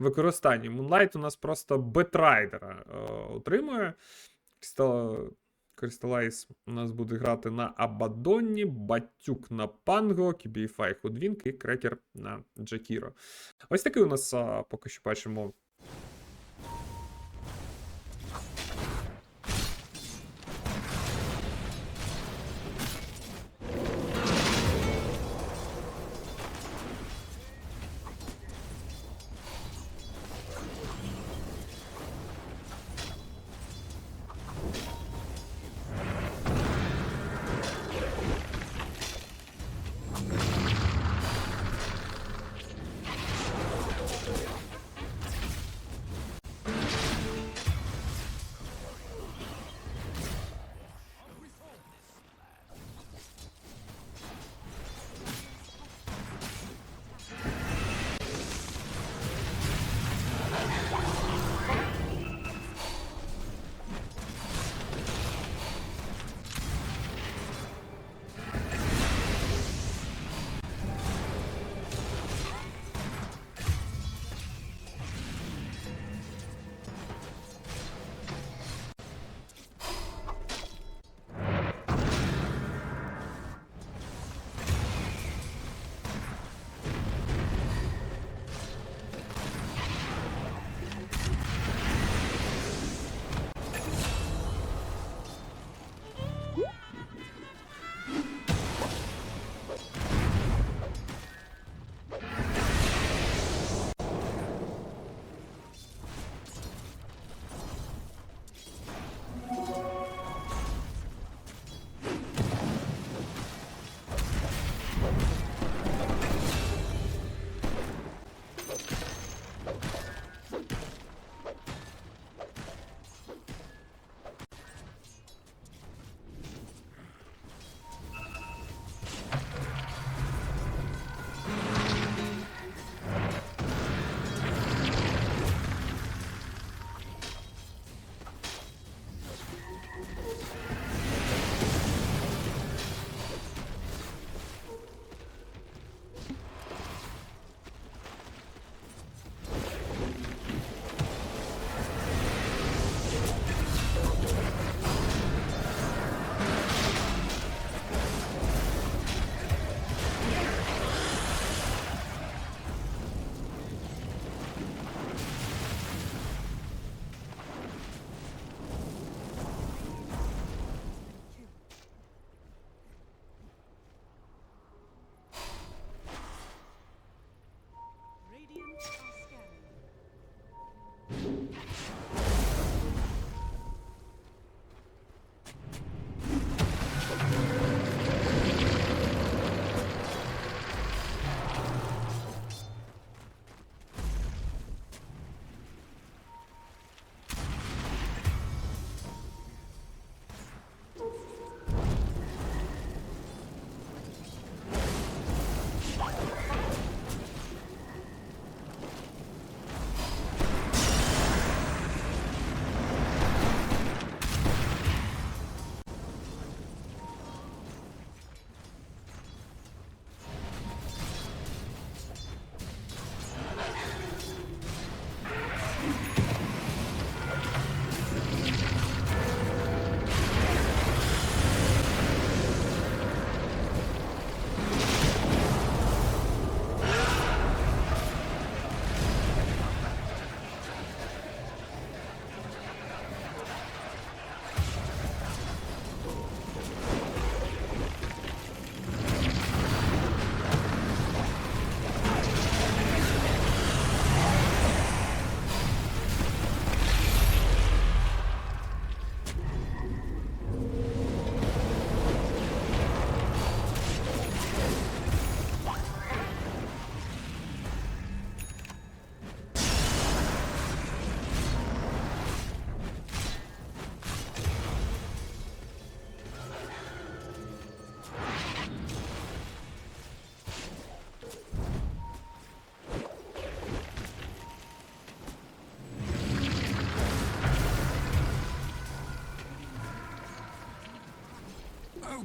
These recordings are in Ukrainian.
використанні. Moonlight у нас просто бетрайдера е, отримує. Crystal- Crystallize у нас буде грати на Абадонні, Батюк на Панго, Кібіфай Ходвінк і Крекер на Джакіро. Ось такий у нас а, поки що бачимо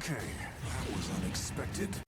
Okay, that was unexpected.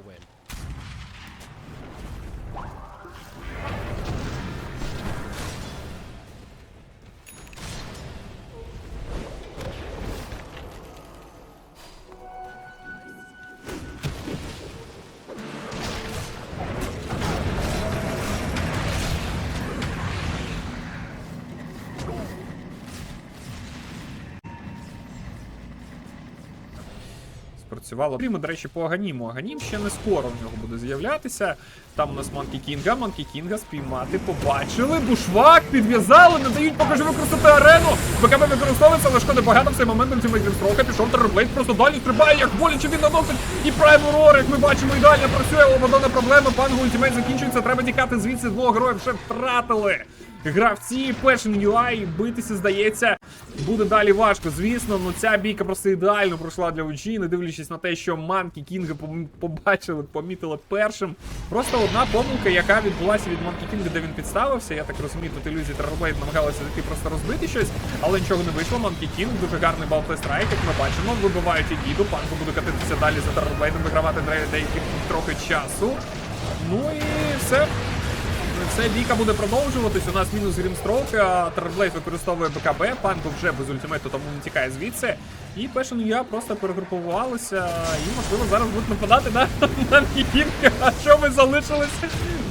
Win. Спрацювало. Крім, до речі, по Аганіму. Аганім ще не скоро в нього буде з'являтися. Там у нас Манкі Кінга, Манкі Кінга спіймати, побачили. Бушвак підв'язали, не дають покажи використати арену. БКБ використовується, але шкода багато в цей момент ультимейт Грімстрока пішов Терблейд, просто далі стрибає, як боляче він наносить. І Прайм Рор, як ми бачимо, ідеально працює. Ободона проблема. Пангу ультимейт закінчується. Треба тікати звідси. Двох героїв вже втратили. Гравці Passion UI битися, здається, буде далі важко. Звісно, ну ця бійка просто ідеально пройшла для OG, не дивлячись на те, що Манкі Кінга побачили, помітили першим. Просто одна помилка, яка відбулася від Манкі Кінга, де він підставився. Я так розумію, тут ілюзії Терроблейд намагалися зайти просто розбити щось, але нічого не вийшло. Манкі Кінг дуже гарний балплей страйк, як ми бачимо, вибивають і діду. Панку буде катитися далі за Терроблейдом, вигравати дре- трохи часу. Ну і все. Це бійка буде продовжуватись. У нас мінус Грімстрок, Терблейд використовує БКБ, панку вже без ультимейту, тому не тікає звідси. І Passion я просто перегрупувалися і, можливо, зараз будуть нападати на, Кінга. А що ми залишились?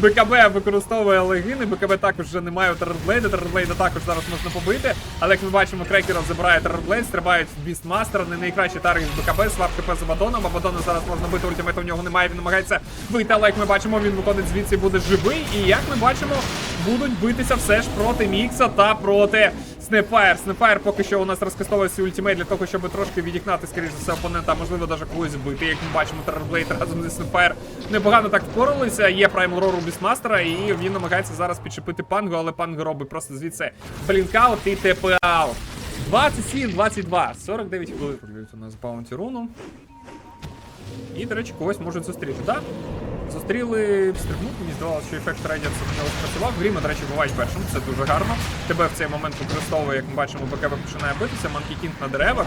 БКБ використовує легини, БКБ також вже немає у Терблейда також зараз можна побити. Але як ми бачимо, крекеров забирає Терблейд, стрибають Бістмастера, не найкращий таргет БКБ, свап КП з Абадоном. Абадона зараз можна бити, ультимейту в нього немає, він намагається вийти, але як ми бачимо, він виходить звідси буде живий. І як ми бачимо, будуть битися все ж проти Мікса та проти Снепфайр. Снепфайр поки що у нас розкастовує свій ультимейт для того, щоб трошки відігнати, скоріш за все, опонента, а можливо, навіть когось вбити. Як ми бачимо, Террорблейд разом зі Снепфайр непогано так впоралися. Є Праймл Рор у Бісмастера, і він намагається зараз підчепити пангу, але панго робить просто звідси блінкаут і ТП аут. 27-22, 49 хвилин. У нас баунті руну. І, до речі, когось можуть зустріти, так? Зустріли стрибнув, мені здавалося, що ефект Рейдіанса на нього спрацював. Гріма, до речі, бувають першим, це дуже гарно. Тебе в цей момент використовує, як ми бачимо, БКБ починає битися, Манкі Кінг на деревах.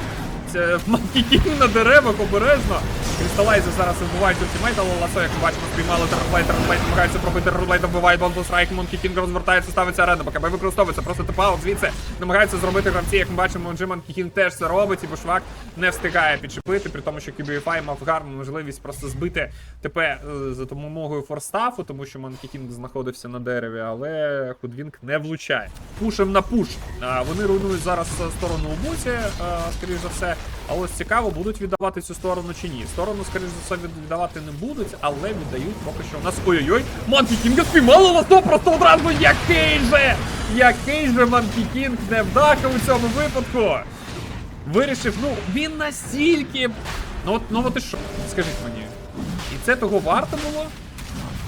Це Манкі Кінг на деревах, обережно. Крісталайзи зараз вбивають ультимейт, але ласо, як ми бачимо, спіймали Терроблейд, Терроблейд намагається пробити Терроблейд, вбиває Бонбус Райк, Манкі Кінг розвертається, ставиться арена, БКБ використовується, просто типа звідси намагаються зробити гравці, як ми бачимо, Джи Манкі Кінг теж це робить, і Бушвак не встигає підчепити, при тому, що QBFI мав гарну можливість просто збити ТП е, за допомогою форстафу, тому що Манкі Кінг знаходився на дереві, але Худвінг не влучає. Пушем на пуш. А, Вони руйнують зараз сторону у буці, скоріш за все. А ось цікаво, будуть віддавати цю сторону чи ні. Сторону, скоріш за все, віддавати не будуть, але віддають поки що у нас. Ой-ой-ой! Манкі Кінга спіймали ласо просто одразу! Який же! Який же Манкі Кінг невдаха у цьому випадку! Вирішив, ну він настільки. Ну от, ну от і що? Скажіть мені. І це того варто було?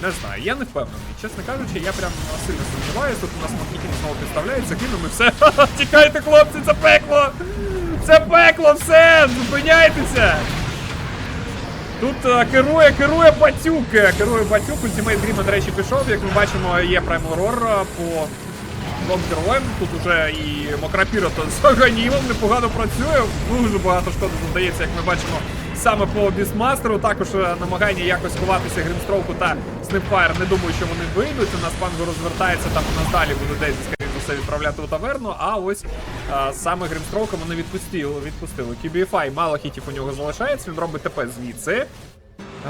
Не знаю, я не впевнений. Чесно кажучи, я прям сильно сумніваюся. Тут у нас Макітін знову підставляється, кинув і все. Тікайте, хлопці, це пекло! Це пекло, все! Зупиняйтеся! Тут е, керує, керує Батюк, е, керує Батюк, ультимейт Дріма, до речі, пішов. Як ми бачимо, є Primal Roar е, по двом героям. Тут уже і Мокрапіро то з Аганімом непогано працює. Дуже багато шкоди задається, як ми бачимо, саме по Бісмастеру. Також е, намагання якось ховатися Грімстроуку та Снипфайр. Не думаю, що вони вийдуть. У нас панго розвертається, там у нас далі буде десь, скоріше за все, відправляти у таверну. А ось а, саме Грімстроука вони відпустили. відпустили. QBFI, мало хітів у нього залишається, він робить ТП звідси.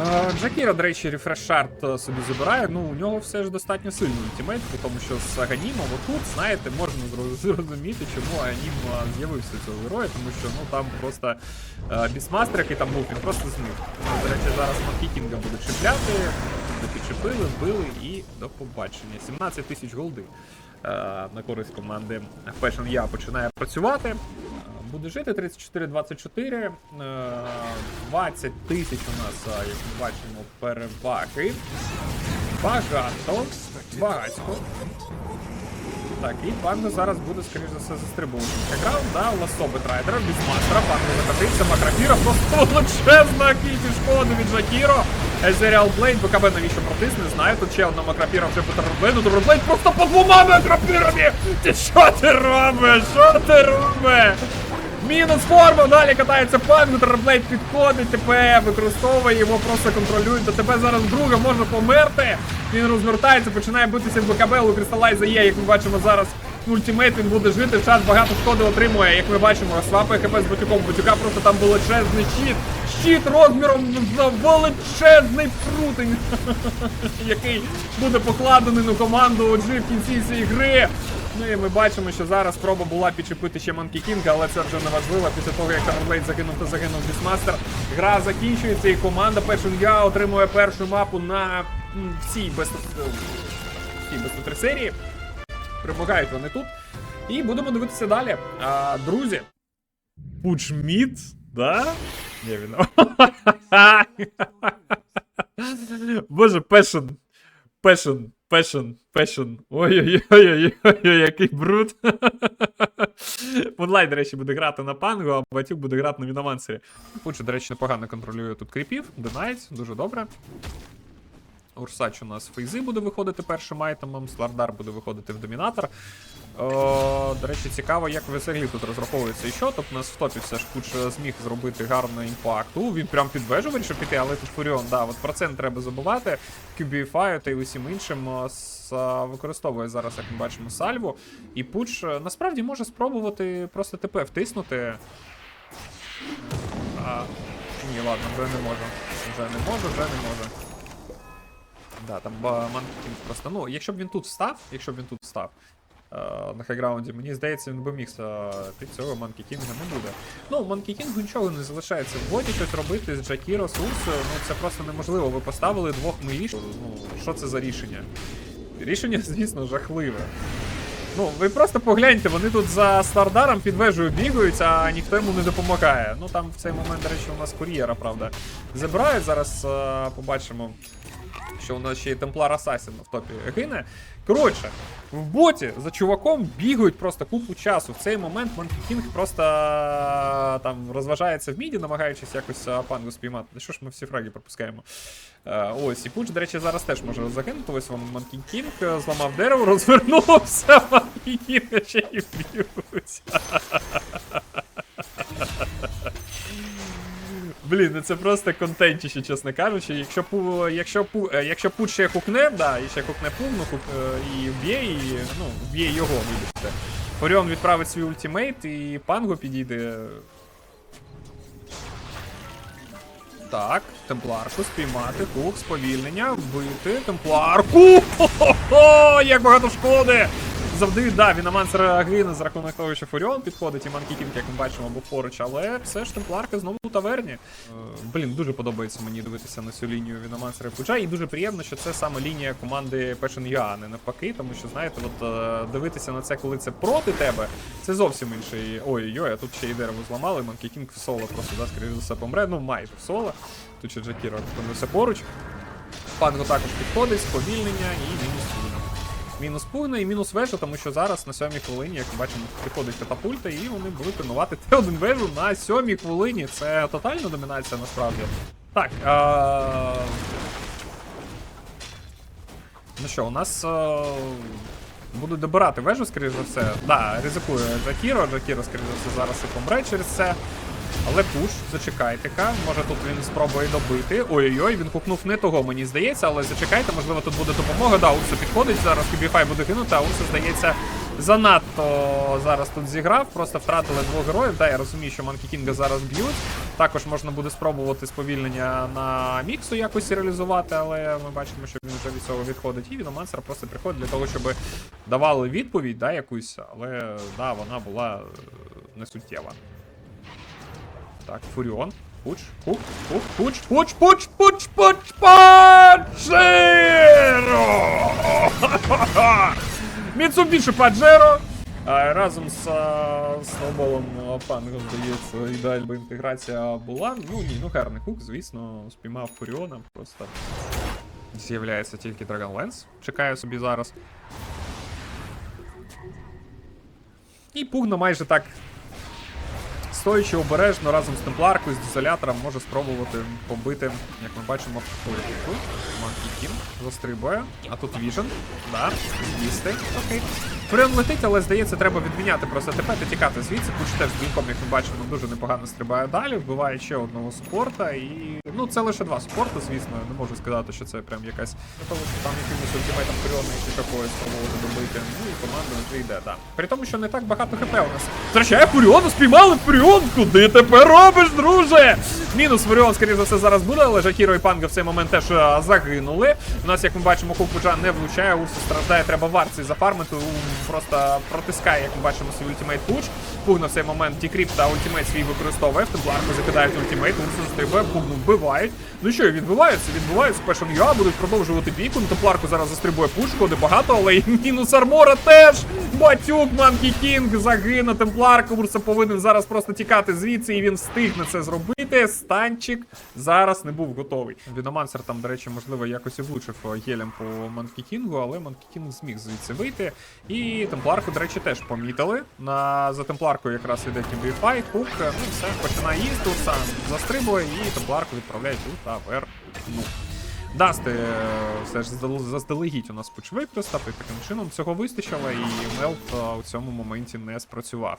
Е, Джакіра, до речі, рефрешард е, собі забирає. Ну, у нього все ж достатньо сильний ультимейт, тому що з Аганімом отут, знаєте, можна зрозуміти, чому Аганім е, з'явився цього героя, тому що ну там просто бісмастер, який там був, він просто змив. Ну, До речі, зараз Макікінга будуть чіпляти, підчепили, вбили і до побачення. 17 тисяч голди на користь команди Fashion Я починає працювати. Е, Буде жити 34-24. е, 20 тисяч у нас, е, як ми бачимо, переваги. Багато. Багатько. Так, і панго зараз буде, скоріш за все, застрибувати. Якраз, да, ласо бетрайдера, бісмастера, панго закатився, Макрафіра, просто величезна кількість шкоди від Жакіро. Ezreal Blade, БКБ навіщо протис, не знаю. Тут ще одна Макрафіра вже по Терроблейду, Терроблейд просто по двома Макрафірами! Ти що ти робиш? Що ти робиш? Мінус форма, далі катається пан, Терблейд підходить, ТП використовує, його просто контролюють. До тебе зараз друга може померти. Він розвертається, починає битися в БКБ, у Кристалайза є, як ми бачимо зараз. Ультимейт він буде жити, час багато шкоди отримує, як ми бачимо, свапає хп з Батюком. Батюка просто там величезний щит. Щит розміром за величезний прутень, який буде покладений на команду OG в кінці цієї гри. Ну і ми бачимо, що зараз спроба була підчепити ще Манкі Кінга, але це вже не важливо. Після того, як Терблейд загинув, то загинув Бісмастер. Гра закінчується і команда Пешунгя отримує першу мапу на м, цій без серії. Перемагають вони тут. І будемо дивитися далі. А, друзі. Пучміт, да? Ні, він. Боже, пешен. Пешен, пешен, пешен. Ой-ой-ой, який бруд. Мунлайт, до речі, буде грати на пангу, а Батюк буде грати на Міномансері. Пучу, до речі, непогано контролює тут кріпів. Динайт, дуже добре. Урсач у нас фейзи буде виходити першим айтемом, Слардар буде виходити в домінатор. О, до речі, цікаво, як веселі тут розраховується і що. Тобто у нас в топі все ж Куч зміг зробити гарний імпакт. У, він прям під вежу вирішив піти, але тут Фуріон, да, от про це не треба забувати. QBFI та й усім іншим використовує зараз, як ми бачимо, сальву. І Пуч е, насправді може спробувати просто ТП втиснути. А, ні, ладно, вже не можу. Вже не можу, вже не можу. Да, там Манкін просто. Ну, якщо б він тут встав, якщо б він тут встав е, на хайграунді, мені здається, він би міг е, під цього Манкі Кінга не буде. Ну, Манкі Кінгу нічого не залишається в боді щось робити з Джакіро, з ну це просто неможливо. Ви поставили двох миліш. Ну, що це за рішення? Рішення, звісно, жахливе. Ну, ви просто погляньте, вони тут за Стардаром під вежею бігають, а ніхто йому не допомагає. Ну там в цей момент, до речі, у нас кур'єра, правда, забирають. Зараз е, побачимо, що у нас ще й Темплар Асасін в топі гине. Коротше, в боті за чуваком бігають просто купу часу. В цей момент Манкі Кінг просто е, там розважається в міді, намагаючись якось е, пангу спіймати. Що ж ми всі фраги пропускаємо? Е, ось, і Пуч, до речі, зараз теж може загинути. Ось вам Манкі Кінг зламав дерево, розвернувся, Манкі Кінг ще й б'ють. Блін, ну це просто контентіще, чесно кажучи. Якщо пу, якщо пу, е, якщо пут ще хукне, да, і ще хукне пул, ну хук, е, і вб'є, і ну, вб'є його, вибачте. Оріон відправить свій ультимейт і панго підійде. Так, темпларку спіймати, хук, сповільнення, вбити, темпларку! Хо-хо-хо! Як багато шкоди! Завдають, да, Віномансер гине за рахунок того, що Фуріон підходить і Манкі Кінг, як ми бачимо, був поруч, але все ж темпларка знову у таверні. Е, блін, дуже подобається мені дивитися на цю лінію Віномансера і Пуджа, і дуже приємно, що це саме лінія команди Passion а не навпаки, тому що, знаєте, от е, дивитися на це, коли це проти тебе, це зовсім інший. Ой-ой, а тут ще й дерево зламали, Манкі Кінг в соло просто, да, скоріше за все помре, ну майже в соло. Тут ще Джакіро опинився поруч. Панго також підходить, сповільнення і мінус. Мінус пугна і мінус вежа, тому що зараз на сьомій хвилині, як ми бачимо, приходить катапульта, і вони будуть тренувати Т1 вежу на сьомій хвилині. Це тотальна домінація насправді. Так. А... Ну що, у нас а... будуть добирати вежу, скоріш за все. Да, ризикує Джакіро. Джакіро, скоріш за все, зараз і помре через це. Але пуш, зачекайте-ка, може тут він спробує добити. Ой-ой-ой, він кукнув не того, мені здається, але зачекайте, можливо, тут буде допомога. Да, Урса підходить, зараз Кубіфай буде гинути, а Урса, здається, занадто зараз тут зіграв, просто втратили двох героїв. Да, я розумію, що Манкі Кінга зараз б'ють. Також можна буде спробувати сповільнення на міксу якось реалізувати, але ми бачимо, що він вже від цього відходить. І Віномансер просто приходить для того, щоб давали відповідь, да, якусь, але да, вона була не суттєва. Так, Фуріон. Пуч, пуч, пуч, пуч, пуч, пуч, пуч, пуч, Паджеро! Міцубіші Паджеро! А, разом з а, Сноуболом а, Пангом, здається, ідеальна би інтеграція була. Ну ні, ну гарний хук, звісно, спіймав Фуріона, просто з'являється тільки Dragonlance. Чекаю собі зараз. І Пугно майже так стоячи обережно разом з темпларкою, з дизолятором, може спробувати побити, як ми бачимо, ой, тут Манкі Кін застрибує. А тут Віжен. Да, з'їсти. Окей. Фуріон летить, але здається, треба відміняти просто ТП та тікати звідси. Пуч теж з бійком, як ми бачимо, дуже непогано стрибає далі, вбиває ще одного супорта. І ну це лише два супорта, звісно. Не можу сказати, що це прям якась Тому що там якимось ультимейтом Фуріона чи такої спробувати добити. Ну і команда вже йде, так. При тому, що не так багато хп у нас. Втрачає Фуріону, спіймали Фуріон! Куди тепер робиш, друже? Мінус Фуріон, скоріше за все, зараз буде, але Жакіро і Панга в цей момент теж загинули. Нас, як ми бачимо, Хук не влучає, Урсу страждає, треба варці зафармити. Просто протискає, як ми бачимо, свій ультимейт Пуч. Пугна в цей момент Тікріп та ультимейт свій використовує. В Темпларку закидають ультимейт, Урсу застрибує, Пугну вбивають. Ну що, відбиваються, відбиваються. Пешон Юа будуть продовжувати бійку. На Темпларку зараз застрибує Пуч, шкоди багато, але і мінус армора теж. Батюк, Манкі Кінг загине. Темпларка Урса повинен зараз просто тікати звідси, і він встигне це зробити. Станчик зараз не був готовий. Віномансер там, до речі, можливо, якось і влучив гелем по Манкікінгу, але Манкікінг зміг звідси вийти. І темпларку, до речі, теж помітили. На за темпларкою якраз іде кібіфай, хук, е, ну все, починає їсти, Урса застрибує, і темпларку відправляють у таверну. Дасти е, все ж заздалегідь у нас пуч використав, і таким чином цього вистачило, і Мелт е, у цьому моменті не спрацював.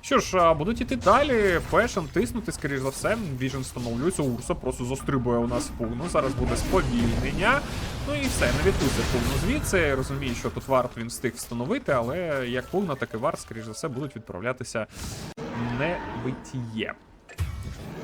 Що ж, будуть іти далі, пешем тиснути, скоріш за все. Віжен встановлюється, Урса просто застрибує у нас в пугну. Зараз буде сповільнення. Ну і все, не відпустить пугну звідси. Розумію, що тут варт він встиг встановити, але як пугна, так і варт, скоріш за все, будуть відправлятися не битіє.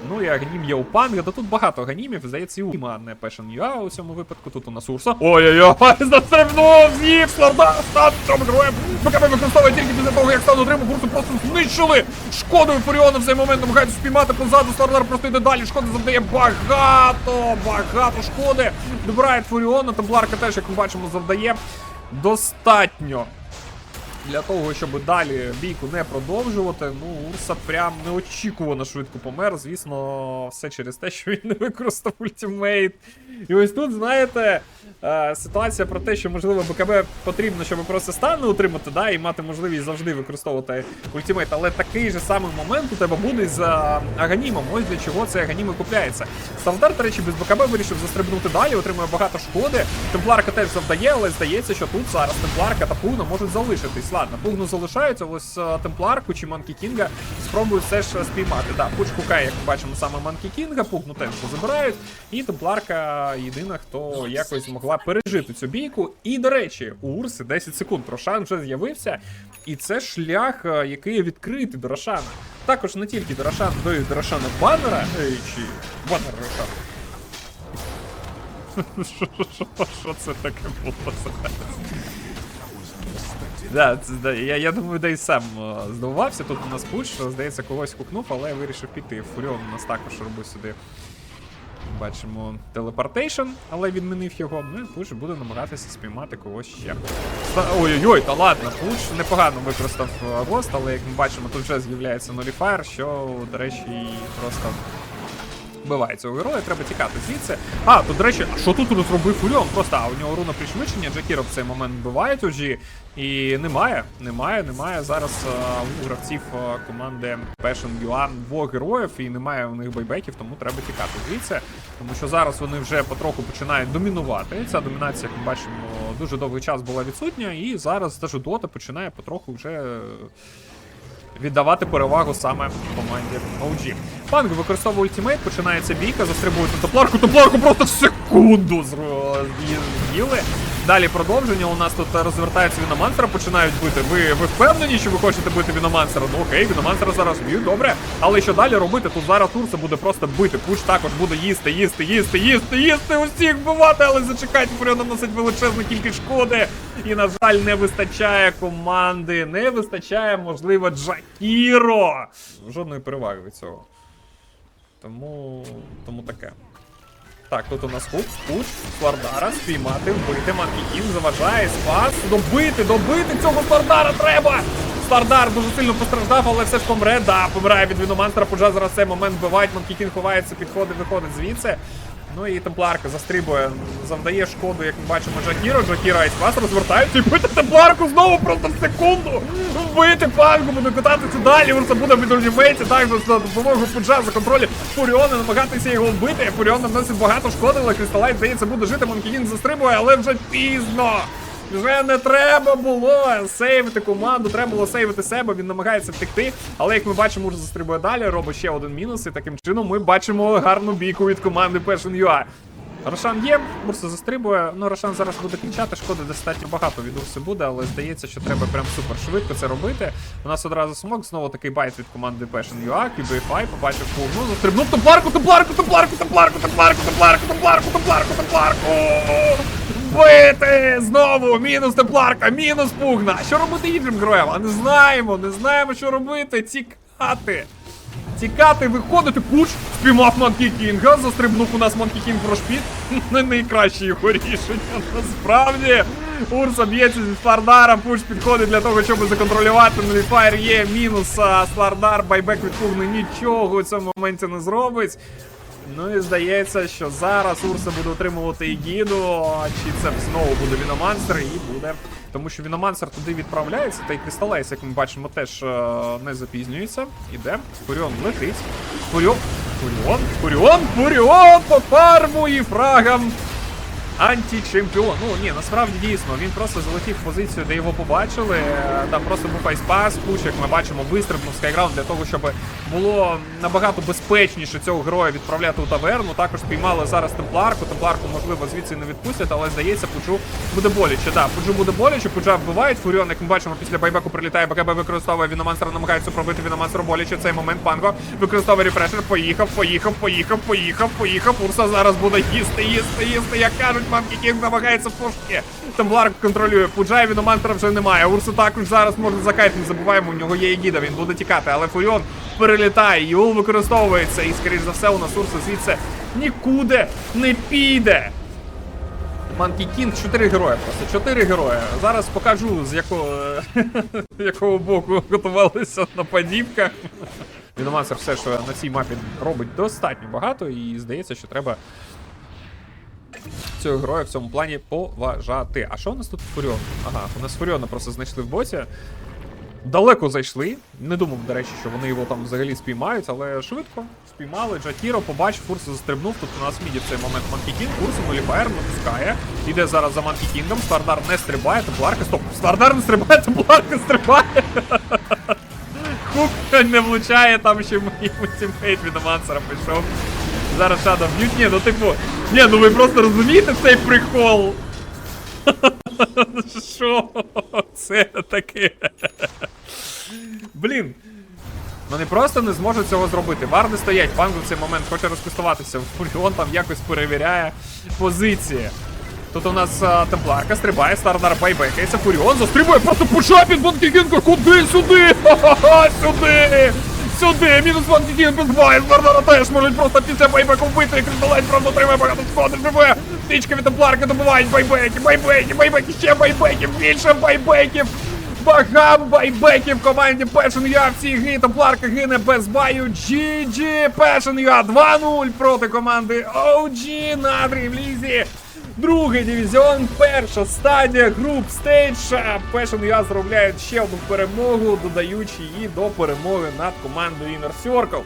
Ну і агнім у панга, та тут багато ганімів, здається, і у не Пешен Юа у цьому випадку. Тут у нас Урса. Ой-ой-ой, застрибнув, з'їв, сларда, став цьому героєм. БКБ використовує тільки після того, як став отримав, Урсу просто знищили. Шкодою Фуріона в цей момент намагається спіймати позаду, Слардар просто йде далі, шкода завдає багато, багато шкоди. Добирає Фуріона, Темпларка теж, як ми бачимо, завдає достатньо для того, щоб далі бійку не продовжувати, ну, Урса прям неочікувано швидко помер. Звісно, все через те, що він не використав ультимейт. І ось тут, знаєте, е, ситуація про те, що, можливо, БКБ потрібно, щоб просто стан не утримати, да, і мати можливість завжди використовувати ультимейт. Але такий же самий момент у тебе буде з е, Аганімом. Ось для чого цей Аганім і купляється. Стандарт, до речі, без БКБ вирішив застрибнути далі, отримує багато шкоди. Темпларка теж завдає, але здається, що тут зараз Темпларка та Пугна можуть залишитись. Ладно, Пугну залишаються, ось е, Темпларку чи Манкі Кінга спробують все ж спіймати. Да, Пуч хукає, як бачимо, саме Манкі Кінга, Пугну теж забирають. І Темпларка єдина, хто якось змогла пережити цю бійку. І, до речі, у Урси 10 секунд. Рошан вже з'явився. І це шлях, е, який відкритий до Рошана. Також не тільки до Рошана, до і до Рошана Баннера, е, чи Баннер Рошана. Що- це таке було зараз? Да, це, да, я, я думаю, де й сам е, здивувався. Тут у нас пуш, здається, когось кукнув, але я вирішив піти. Фуріон у нас також робив сюди. Бачимо телепортейшн, але відмінив його. Ну і пуш буде намагатися спіймати когось ще. Ой-ой-ой, та ладно, пуш непогано використав е, гост, але як ми бачимо, тут вже з'являється ноліфаєр, що, до речі, просто вбиває цього героя, треба тікати звідси. А, тут, до речі, що тут зробив Фуріон? Просто а, у нього руна пришвидшення, Джакіро в цей момент вбивають OG. І немає, немає, немає зараз а, у гравців а, команди Passion UA двох героїв, і немає у них байбеків, тому треба тікати звідси. Тому що зараз вони вже потроху починають домінувати. Ця домінація, як ми бачимо, дуже довгий час була відсутня, і зараз даже Дота починає потроху вже е, віддавати перевагу саме команді OG. Панк використовує ультимейт, починається бійка, застрибують на топларку, топларку просто в секунду з'їли. Далі продовження. У нас тут розвертаються Віномансера, починають бити. Ви, ви впевнені, що ви хочете бити Віномансера? Ну окей, Віномансера зараз б'ють, добре. Але що далі робити? Тут зараз Турса буде просто бити. Пуш також буде їсти, їсти, їсти, їсти, їсти, усіх вбивати, але зачекайте, Фуріон наносить величезну кількість шкоди. І, на жаль, не вистачає команди, не вистачає, можливо, Джакіро. Жодної переваги від цього. Тому. тому таке. Так, тут у нас хук, пуш, Слардара, спіймати, вбити, Манкікін заважає, спас, добити, добити цього Слардара треба! Стардар дуже сильно постраждав, але все ж помре. Да, помирає від Віноманстера, Пуджа зараз цей момент вбивають, Манкікін ховається, підходить, виходить звідси. Ну і Темпларка застрибує, завдає шкоду, як ми бачимо, Джакіро. Джакіро Айспас розвертається і бити Темпларку знову просто в секунду. Вбити панку, буде кататися далі. Урса буде в ультимейті, також за допомогою Пуджа за контролі Фуріона намагатися його вбити. Фуріон наносить багато шкоди, але Кристалайт, здається, буде жити. Монкінін застрибує, але вже пізно. Вже не треба було сейвити команду, треба було сейвити себе. Він намагається втекти. Але як ми бачимо, Урса застрибує далі, робить ще один мінус. І таким чином ми бачимо гарну бійку від команди Passion UA. Рошан є, Урса застрибує. Ну, Рошан зараз буде кричати, шкоди достатньо багато від Урси буде, але здається, що треба прям супер швидко це робити. У нас одразу смок, знову такий байт від команди Passion UA, QBFI, побачив повну, застрибнув темпларку, темпларку, темпларку, темпларку, темпларку, темпларку, темпларку, темпларку, темпларку. Бити! Знову! Мінус темпларка, мінус пугна. Що робити іншим героям? А не знаємо, не знаємо, що робити. Тікати. Тікати, виходити, пуш, спіймав Манкі Кінга, застрибнув у нас Манкі Кінг в рошпіт. Не найкраще його рішення, насправді. Урса б'ється зі Слардаром, пуш підходить для того, щоб законтролювати. Неліфайр є мінус, Слардар, байбек від Пугни нічого у цьому моменті не зробить. Ну і здається, що зараз Урса буде отримувати Егіду, чи це знову буде Віномансер, і буде. Тому що Віномансер туди відправляється, та й Кристалейс, як ми бачимо, теж е, не запізнюється. Іде. Фуріон летить. Фуріон. Фуріон, Фуріон, Фуріон по фарму і фрагам. Античемпіон. Ну ні, насправді дійсно, він просто залетів в позицію, де його побачили. Е, Там просто був айспас, куч, як ми бачимо, вистрибнув скайграунд для того, щоб було набагато безпечніше цього героя відправляти у таверну. Також спіймали зараз темпларку. Темпларку, можливо, звідси не відпустять, але здається, Пуджу буде боляче. Так, Пуджу буде боляче, Пуджа вбивають. Фуріон, як ми бачимо, після байбеку прилітає, БКБ використовує Віномансер, намагається пробити Віномансер боляче. Цей момент Панго використовує рефрешер. Поїхав, поїхав, поїхав, поїхав, поїхав. Урса зараз буде їсти, їсти, їсти. Як кажуть, Манкі Кінг намагається пушки. Темплар контролює. Пуджа і Віномансера вже немає. Урса також зараз може закайти. Не забуваємо, у нього є Егіда, він буде тікати, але Фуріон перелітає. Юл використовується. І, скоріш за все, у нас Урса звідси нікуди не піде. Манкі Кінг, чотири герої просто. Чотири герої. Зараз покажу, з якого, якого боку готувалися нападівка. Віномансер все, що на цій мапі робить достатньо багато, і здається, що треба цього героя в цьому плані поважати. А що у нас тут Фуріон? Ага, у нас Фуріона просто знайшли в боті. Далеко зайшли. Не думав, до речі, що вони його там взагалі спіймають, але швидко спіймали. Джакіро побачив, Фурса застрибнув. Тут у нас міді в цей момент Манкі Кінг. Фурса Ноліфаєр натискає. Іде зараз за Манкі Кінгом. Стардар не стрибає, Темпларка. Стоп! Стардар не стрибає, Темпларка стрибає. Хук не влучає, там ще мій тіммейт від Амансера пішов. Зараз Шадо б'ють. Ні, ну типу. Ні, ну ви просто розумієте цей прикол. Що це таке? Блін. Вони просто не зможуть цього зробити. Варди стоять, Панго в цей момент хоче розкустуватися. Фуріон там якось перевіряє позиції. Тут у нас а, темпларка стрибає, Стардар байбекається, Фуріон застрибує, просто пуша під Банкікінга, куди сюди? Ха-ха-ха, сюди! Сюди! Мінус Банкікінг підбиває, Стардара теж можуть просто після байбеку вбити, і Кристалайн правда отримає багато сходи, живе! Птичка від темпларки добувають байбеки, байбеки, байбеки, ще байбеків, більше байбеків! Багам байбеків в команді Passion UA в цій грі Темпларка гине без баю. GG Passion UA 2-0 проти команди OG на Дрівлізі. Другий дивізіон, перша стадія, груп стейдж. Пешен я зробляють ще одну перемогу, додаючи її до перемоги над командою Inner Circle.